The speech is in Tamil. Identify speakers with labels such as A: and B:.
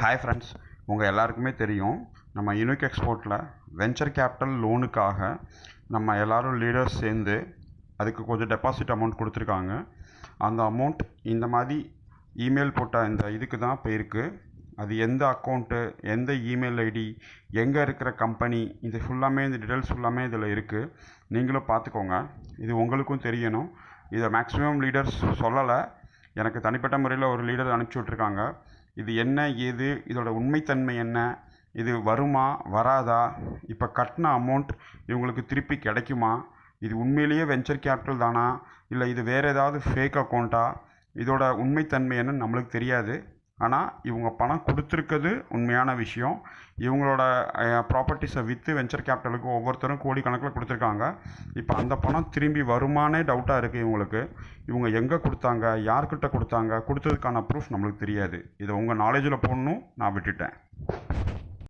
A: ஹாய் ஃப்ரெண்ட்ஸ் உங்கள் எல்லாருக்குமே தெரியும் நம்ம யூனிக் எக்ஸ்போர்ட்டில் வெஞ்சர் கேபிட்டல் லோனுக்காக நம்ம எல்லோரும் லீடர்ஸ் சேர்ந்து அதுக்கு கொஞ்சம் டெபாசிட் அமௌண்ட் கொடுத்துருக்காங்க. அந்த அமௌண்ட் இந்த மாதிரி இமெயில் போட்ட இந்த இதுக்கு தான் போயிருக்கு. அது எந்த அக்கௌண்ட்டு எந்த இமெயில் ஐடி எங்கே இருக்கிற கம்பெனி இது ஃபுல்லாமே இந்த டீட்டெயில்ஸ் ஃபுல்லாமே இதில் இருக்குது நீங்களும் பார்த்துக்கோங்க. இது உங்களுக்கும் தெரியணும். இதை மேக்ஸிமம் லீடர்ஸ் சொல்லலை. எனக்கு தனிப்பட்ட முறையில் ஒரு லீடர் அனுப்பிச்சி விட்ருக்காங்க இது என்ன ஏது இதோட உண்மைத்தன்மை என்ன இது வருமா வராதா இப்போ கட்டின அமௌண்ட் இவங்களுக்கு திருப்பி கிடைக்குமா இது உண்மையிலேயே வெஞ்சர் கேபிட்டல் தானா இல்லை இது வேறு ஏதாவது ஃபேக் அக்கௌண்ட்டா இதோட உண்மைத்தன்மை என்னன்னு நம்மளுக்கு தெரியாது. ஆனால் இவங்க பணம் கொடுத்துருக்கிறது உண்மையான விஷயம். இவங்களோட ப்ராப்பர்ட்டிஸை விற்று வெஞ்சர் கேபிட்டலுக்கு ஒவ்வொருத்தரும் கோடிக்கணக்கில் கொடுத்துருக்காங்க. இப்போ அந்த பணம் திரும்பி வருமானே டவுட்டாக இருக்குது இவங்களுக்கு. இவங்க எங்கே கொடுத்தாங்க யார்கிட்ட கொடுத்தாங்க கொடுத்ததுக்கான ப்ரூஃப் நம்மளுக்கு தெரியாது. இதை உங்கள் நாலேஜில் போடணும் நான் விட்டுட்டேன்.